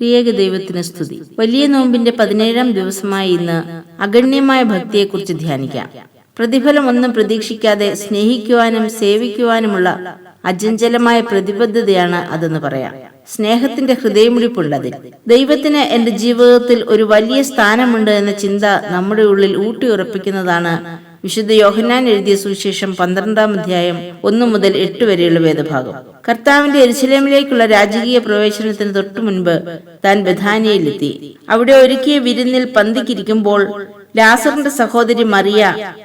ത്രിയേക ദൈവത്തിന് സ്തുതി. വലിയ നോമ്പിന്റെ പതിനേഴാം ദിവസമായി ഇന്ന് അഗണ്യമായ ഭക്തിയെക്കുറിച്ച് ധ്യാനിക്കാം. പ്രതിഫലം ഒന്നും പ്രതീക്ഷിക്കാതെ സ്നേഹിക്കുവാനും സേവിക്കുവാനുമുള്ള അജഞ്ചലമായ പ്രതിബദ്ധതയാണ് അതെന്ന് പറയാം. സ്നേഹത്തിന്റെ ഹൃദയമുടിപ്പുള്ളതിൽ ദൈവത്തിന് എന്റെ ജീവിതത്തിൽ ഒരു വലിയ സ്ഥാനമുണ്ട് എന്ന ചിന്ത നമ്മുടെ ഉള്ളിൽ ഊട്ടിയുറപ്പിക്കുന്നതാണ് വിശുദ്ധ യോഹന്നാൻ എഴുതിയ സുവിശേഷം പന്ത്രണ്ടാം അധ്യായം ഒന്നു മുതൽ എട്ട് വരെയുള്ള വേദഭാഗം. കർത്താവിന്റെ എരിശിലേമിലേക്കുള്ള രാജകീയ പ്രവേശനത്തിന് തൊട്ടു മുൻപ് താൻ ബഥാനിയയിലെത്തി. അവിടെ ഒരുക്കിയ വിരുന്നിൽ പന്തിക്കിരിക്കുമ്പോൾ ലാസറിന്റെ സഹോദരി മറിയ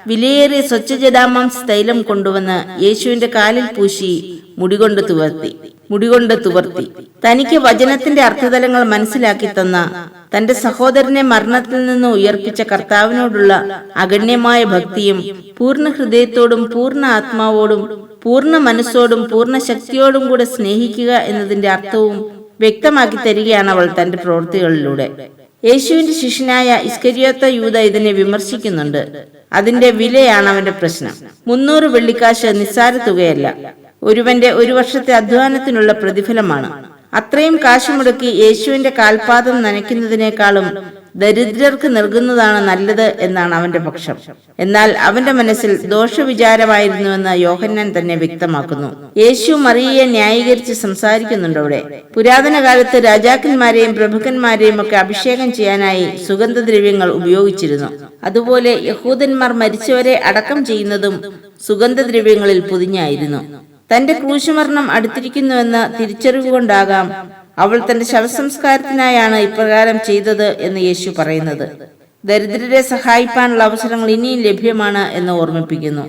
വിലയേറിയ സ്വച്ഛജടാമാംസ തൈലം കൊണ്ടുവന്ന് യേശുവിന്റെ കാലിൽ പൂശി മുടികൊണ്ട് തുവർത്തി. മുടികൊണ്ട് തുവർത്തി. തനിക്ക് വചനത്തിന്റെ അർത്ഥതലങ്ങൾ മനസ്സിലാക്കി തന്ന തന്റെ സഹോദരനെ മരണത്തിൽ നിന്ന് ഉയർപ്പിച്ച കർത്താവിനോടുള്ള അഗണ്യമായ ഭക്തിയും പൂർണ ഹൃദയത്തോടും പൂർണ ആത്മാവോടും പൂർണ മനസ്സോടും പൂർണ ശക്തിയോടും കൂടെ സ്നേഹിക്കുക എന്നതിന്റെ അർത്ഥവും വ്യക്തമാക്കി തരികയാണ് അവൾ തന്റെ പ്രവൃത്തികളിലൂടെ. യേശുവിന്റെ ശിഷ്യനായ ഇസ്കരിയോത്ത യൂത ഇതിനെ വിമർശിക്കുന്നുണ്ട്. അതിന്റെ വിലയാണ് അവന്റെ പ്രശ്നം. മുന്നൂറ് വെള്ളിക്കാശ് നിസ്സാര തുകയല്ല. ഒരുവന്റെ ഒരു വർഷത്തെ അധ്വാനത്തിനുള്ള പ്രതിഫലമാണ്. അത്രയും കാശ് മുടക്കി യേശുവിന്റെ കാൽപാദം നനയ്ക്കുന്നതിനേക്കാളും ദരിദ്രർക്ക് നൽകുന്നതാണ് നല്ലത് എന്നാണ് അവന്റെ പക്ഷം. എന്നാൽ അവന്റെ മനസ്സിൽ ദോഷവിചാരമായിരുന്നുവെന്ന് യോഹന്നാൻ തന്നെ വ്യക്തമാക്കുന്നു. യേശു മറിയയെ ന്യായീകരിച്ച് സംസാരിക്കുന്നുണ്ട് അവിടെ. പുരാതന കാലത്ത് രാജാക്കന്മാരെയും പ്രഭുക്കന്മാരെയും ഒക്കെ അഭിഷേകം ചെയ്യാനായി സുഗന്ധദ്രവ്യങ്ങൾ ഉപയോഗിച്ചിരുന്നു. അതുപോലെ യഹൂദന്മാർ മരിച്ചവരെ അടക്കം ചെയ്യുന്നതും സുഗന്ധദ്രവ്യങ്ങളിൽ പൊതിഞ്ഞായിരുന്നു തന്റെ ക്രൂശുമരണം അടുത്തിരിക്കുന്നുവെന്ന തിരിച്ചറിവുകൊണ്ടാകാം അവൾ തന്റെ ശവസംസ്കാരത്തിനായാണ് ഇപ്രകാരം ചെയ്തത് എന്ന് യേശു പറയുന്നത്. ദരിദ്രരെ സഹായിപ്പാനുള്ള അവസരങ്ങൾ ഇനിയും ലഭ്യമാണ് എന്ന് ഓർമ്മിപ്പിക്കുന്നു.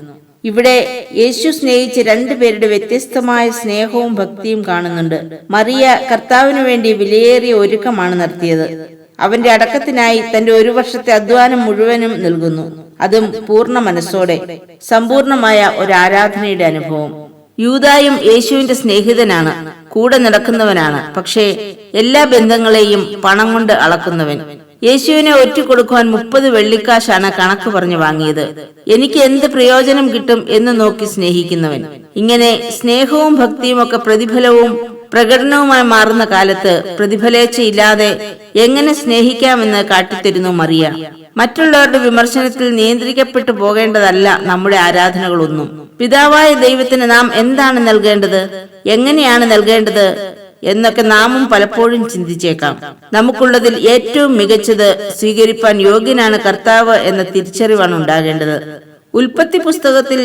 ഇവിടെ യേശു സ്നേഹിച്ച രണ്ടുപേരുടെ വ്യത്യസ്തമായ സ്നേഹവും ഭക്തിയും കാണുന്നുണ്ട്. മറിയ കർത്താവിനു വേണ്ടി വിലയേറിയ ഒരുക്കമാണ് നടത്തിയത്. അവന്റെ അടക്കത്തിനായി തന്റെ ഒരു വർഷത്തെ അധ്വാനം മുഴുവനും നൽകുന്നു. അതും പൂർണ മനസ്സോടെ സമ്പൂർണമായ ഒരു ആരാധനയുടെ അനുഭവം. യൂതായും യേശുവിന്റെ സ്നേഹിതനാണ്. കൂടെ നടക്കുന്നവനാണ്. പക്ഷേ എല്ലാ ബന്ധങ്ങളെയും പണം കൊണ്ട് അളക്കുന്നവൻ. യേശുവിനെ ഒറ്റുകൊടുക്കുവാൻ മുപ്പത് വെള്ളിക്കാശാണ് കണക്ക് പറഞ്ഞു വാങ്ങിയത്. എനിക്ക് എന്ത് പ്രയോജനം കിട്ടും എന്ന് നോക്കി സ്നേഹിക്കുന്നവൻ. ഇങ്ങനെ സ്നേഹവും ഭക്തിയും ഒക്കെ പ്രതിഫലവും പ്രകടനവുമായി മാറുന്ന കാലത്ത് പ്രതിഫലേച്ഛയില്ലാതെ എങ്ങനെ സ്നേഹിക്കാമെന്ന് കാട്ടിത്തരുന്നു മറിയ. മറ്റുള്ളവരുടെ വിമർശനത്തിൽ നിയന്ത്രിക്കപ്പെട്ടു പോകേണ്ടതല്ല നമ്മുടെ ആരാധനകളൊന്നും. പിതാവായ ദൈവത്തിന് നാം എന്താണ് നൽകേണ്ടത്? എങ്ങനെയാണ് നൽകേണ്ടത്? എന്നൊക്കെ നാമും പലപ്പോഴും ചിന്തിച്ചേക്കാം. നമുക്കുള്ളതിൽ ഏറ്റവും മികച്ചത് സ്വീകരിപ്പാൻ യോഗ്യനാണ് കർത്താവ് എന്ന തിരിച്ചറിവാണ് ഉണ്ടാകേണ്ടത്. ഉൽപ്പത്തി പുസ്തകത്തിൽ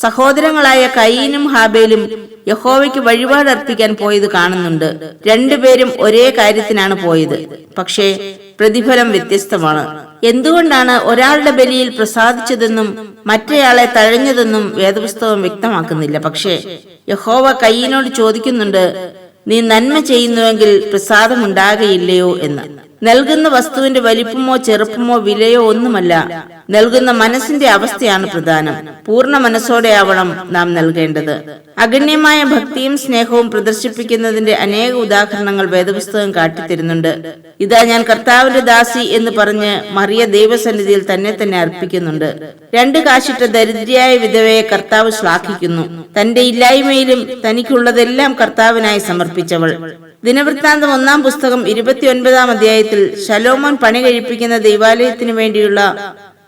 സഹോദരങ്ങളായ കയ്യനും ഹാബേലും യഹോവയ്ക്ക് വഴിപാട് അർപ്പിക്കാൻ പോയത് കാണുന്നുണ്ട്. രണ്ടുപേരും ഒരേ കാര്യത്തിനാണ് പോയത്. പക്ഷേ പ്രതിഫലം വ്യത്യസ്തമാണ്. എന്തുകൊണ്ടാണ് ഒരാളുടെ ബലിയിൽ പ്രസാദിച്ചതെന്നും മറ്റേയാളെ തഴഞ്ഞതെന്നും വേദപുസ്തകം വ്യക്തമാക്കുന്നില്ല. പക്ഷേ യഹോവ കയ്യിനോട് ചോദിക്കുന്നുണ്ട് നീ നന്മ ചെയ്യുന്നുവെങ്കിൽ പ്രസാദമുണ്ടാകയില്ലയോ? എന്ന്. നൽകുന്ന വസ്തുവിന്റെ വലിപ്പമോ ചെറുപ്പമോ വിലയോ ഒന്നുമല്ല. നൽകുന്ന മനസ്സിന്റെ അവസ്ഥയാണ് പ്രധാനം. പൂർണ മനസ്സോടെയാവണം നാം നൽകേണ്ടത്. അഗണ്യമായ ഭക്തിയും സ്നേഹവും പ്രദർശിപ്പിക്കുന്നതിന്റെ അനേക ഉദാഹരണങ്ങൾ വേദപുസ്തകം കാട്ടിത്തരുന്നുണ്ട്. ഇതാ ഞാൻ കർത്താവിന്റെ ദാസി എന്ന് പറഞ്ഞ് മറിയ ദൈവസന്നിധിയിൽ തന്നെ തന്നെ അർപ്പിക്കുന്നുണ്ട്. രണ്ട് കാശിട്ട ദരിദ്രയായ വിധവയെ കർത്താവ് ശ്ലാഘിക്കുന്നു. തന്റെ ഇല്ലായ്മയിലും തനിക്കുള്ളതെല്ലാം കർത്താവിനായി സമർപ്പിച്ചവൾ. ദിനവൃത്താന്തം ഒന്നാം പുസ്തകം ഇരുപത്തിയൊൻപതാം അധ്യായത്തിൽ ശലോമോൻ പണി കഴിപ്പിക്കുന്ന ദൈവാലയത്തിനു വേണ്ടിയുള്ള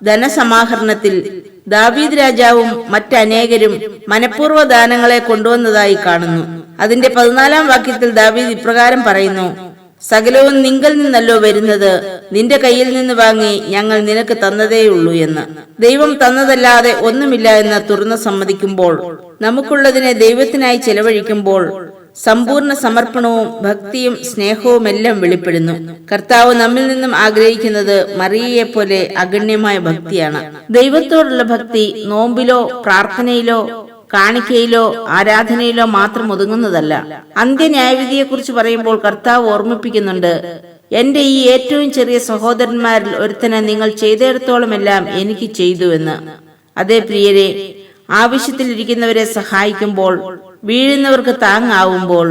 ധനസമാഹരണത്തിൽ ദാവീദ് രാജാവും മറ്റനേകരും മനഃപൂർവ ദാനങ്ങളെ കൊണ്ടുവന്നതായി കാണുന്നു. അതിന്റെ പതിനാലാം വാക്യത്തിൽ ദാവീദ് ഇപ്രകാരം പറയുന്നു സകലവും നിങ്കൽ നിന്നല്ലോ വരുന്നത് നിന്റെ കയ്യിൽ നിന്ന് വാങ്ങി ഞങ്ങൾ നിനക്ക് തന്നതേയുള്ളൂ എന്ന്. ദൈവം തന്നതല്ലാതെ ഒന്നുമില്ല എന്ന് തുറന്നു സമ്മതിക്കുമ്പോൾ നമുക്കുള്ളതിനെ ദൈവത്തിനായി ചെലവഴിക്കുമ്പോൾ സമ്പൂർണ സമർപ്പണവും ഭക്തിയും സ്നേഹവും എല്ലാം വെളിപ്പെടുന്നു. കർത്താവ് നമ്മിൽ നിന്നും ആഗ്രഹിക്കുന്നത് മറിയയെ പോലെ അഗണ്യമായ ഭക്തിയാണ്. ദൈവത്തോടുള്ള ഭക്തി നോമ്പിലോ പ്രാർത്ഥനയിലോ കാണിക്കയിലോ ആരാധനയിലോ മാത്രം ഒതുങ്ങുന്നതല്ല. അന്ത്യന്യായവിധിയെക്കുറിച്ച് പറയുമ്പോൾ കർത്താവ് ഓർമ്മിപ്പിക്കുന്നുണ്ട് എന്റെ ഈ ഏറ്റവും ചെറിയ സഹോദരന്മാരിൽ ഒരുത്തനെ നിങ്ങൾ ചെയ്തെടുത്തോളം എല്ലാം എനിക്ക് ചെയ്തു എന്ന്. അതേ പ്രിയരെ ആവശ്യത്തിലിരിക്കുന്നവരെ സഹായിക്കുമ്പോൾ വീഴുന്നവർക്ക് താങ്ങാവുമ്പോൾ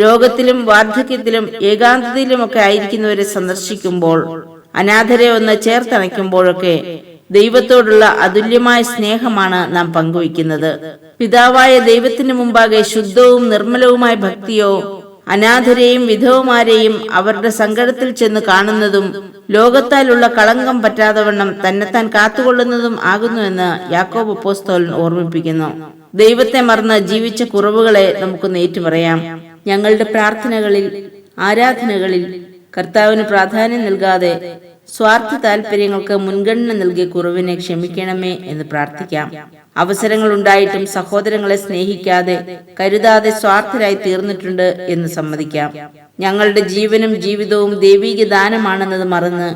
രോഗത്തിലും വാർദ്ധക്യത്തിലും ഏകാന്തതയിലുമൊക്കെ ആയിരിക്കുന്നവരെ സന്ദർശിക്കുമ്പോൾ അനാഥരെ ഒന്ന് ചേർത്തണയ്ക്കുമ്പോഴൊക്കെ ദൈവത്തോടുള്ള അതുല്യമായ സ്നേഹമാണ് നാം പങ്കുവയ്ക്കുന്നത്. പിതാവായ ദൈവത്തിന് മുമ്പാകെ ശുദ്ധവും നിർമ്മലവുമായ ഭക്തിയോ അനാഥരെയും വിധവമാരെയും അവരുടെ സങ്കടത്തിൽ ചെന്ന് കാണുന്നതും ലോകത്താലുള്ള കളങ്കം പറ്റാതവണ്ണം തന്നെത്താൻ കാത്തുകൊള്ളുന്നതും ആകുന്നുവെന്ന് യാക്കോബ് പോസ്തോലൻ ഓർമ്മിപ്പിക്കുന്നു. ദൈവത്തെ മറന്ന് ജീവിച്ച കുറവുകളെ നമുക്ക് ഏറ്റുപറയാം ഞങ്ങളുടെ പ്രാർത്ഥനകളിൽ ആരാധനകളിൽ കർത്താവിന് പ്രാധാന്യം നൽകാതെ സ്വാർത്ഥ താല്പര്യങ്ങൾക്ക് മുൻഗണന നൽകിയ കുറവിനെ ക്ഷമിക്കണമേ എന്ന് പ്രാർത്ഥിക്കാം. അവസരങ്ങൾ ഉണ്ടായിട്ടും സഹോദരങ്ങളെ സ്നേഹിക്കാതെ കരുതാതെ സ്വാർത്ഥരായി തീർന്നിട്ടുണ്ട് എന്ന് സമ്മതിക്കാം. ഞങ്ങളുടെ ജീവനും ജീവിതവും ദൈവീക ദാനമാണെന്നത് മറന്ന്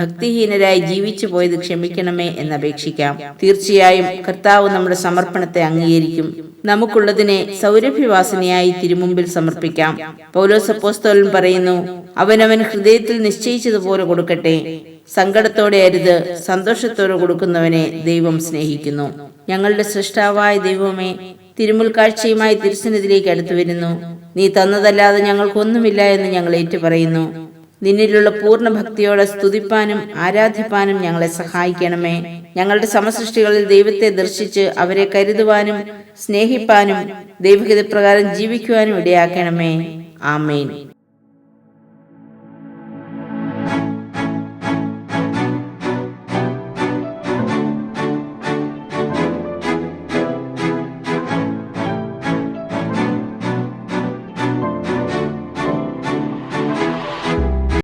ഭക്തിഹീനരായി ജീവിച്ചു പോയത് ക്ഷമിക്കണമേ എന്ന് അപേക്ഷിക്കാം തീർച്ചയായും കർത്താവ് നമ്മുടെ സമർപ്പണത്തെ അംഗീകരിക്കും. നമുക്കുള്ളതിനെ സൗരഭ്യവാസനയായി തിരുമുമ്പിൽ സമർപ്പിക്കാം. പൗലോസപ്പോസ്തോലൻ പറയുന്നു അവനവൻ ഹൃദയത്തിൽ നിശ്ചയിച്ചതുപോലെ കൊടുക്കട്ടെ. സങ്കടത്തോടെ അരുത് സന്തോഷത്തോടെ കൊടുക്കുന്നവനെ ദൈവം സ്നേഹിക്കുന്നു. ഞങ്ങളുടെ സൃഷ്ടാവായ ദൈവമേ തിരുമുൽ കാഴ്ചയുമായി തിരുസന്നിധിയിലേക്ക് അടുത്തു വരുന്നു നീ തന്നതല്ലാതെ ഞങ്ങൾക്കൊന്നുമില്ല എന്ന് ഞങ്ങൾ ഏറ്റുപറയുന്നു. നിന്നിലുള്ള പൂർണ ഭക്തിയോടെ സ്തുതിപ്പാനും ആരാധിപ്പാനും ഞങ്ങളെ സഹായിക്കണമേ. ഞങ്ങളുടെ സമസൃഷ്ടികളിൽ ദൈവത്തെ ദർശിച്ച് അവരെ കരുതുവാനും സ്നേഹിപ്പാനും ദൈവഹിതപ്രകാരം ജീവിക്കുവാനും ഇടയാക്കണമേ. ആമേൻ.